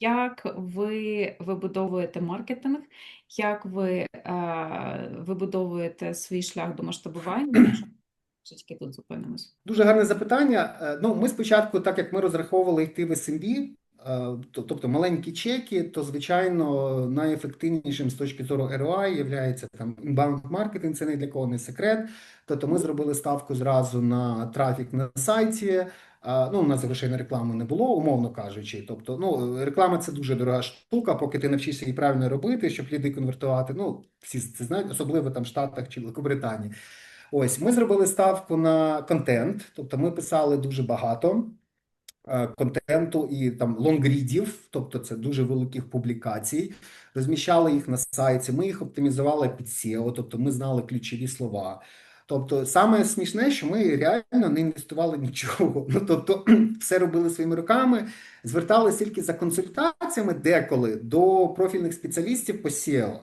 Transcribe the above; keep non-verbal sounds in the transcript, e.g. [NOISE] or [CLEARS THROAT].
Як ви вибудовуєте маркетинг? Як ви е, вибудовуєте свій шлях до масштабування? Трішечки тут зупинимось. Дуже гарне запитання. Е, Ну, ми спочатку, так як ми розраховували йти в SMB, е, тобто маленькі чеки, то звичайно найефективнішим з точки зору ROI є там inbound маркетинг, це не для кого не секрет. Тобто ми зробили ставку зразу на трафік на сайті. Ну, у нас грошей на рекламу не було, умовно кажучи. Тобто, ну, реклама це дуже дорога штука, поки ти навчишся її правильно робити, щоб ліди конвертувати. Ну, всі це знають, особливо там в Штатах чи Великобританії. Ось ми зробили ставку на контент, тобто ми писали дуже багато е, контенту і там лонгрідів, тобто це дуже великих публікацій. Розміщали їх на сайті. Ми їх оптимізували під SEO, тобто ми знали ключові слова. Тобто, саме смішне, що ми реально не інвестували нічого. Ну тобто, [CLEARS THROAT] все робили своїми руками, зверталися тільки за консультаціями деколи до профільних спеціалістів по SEO.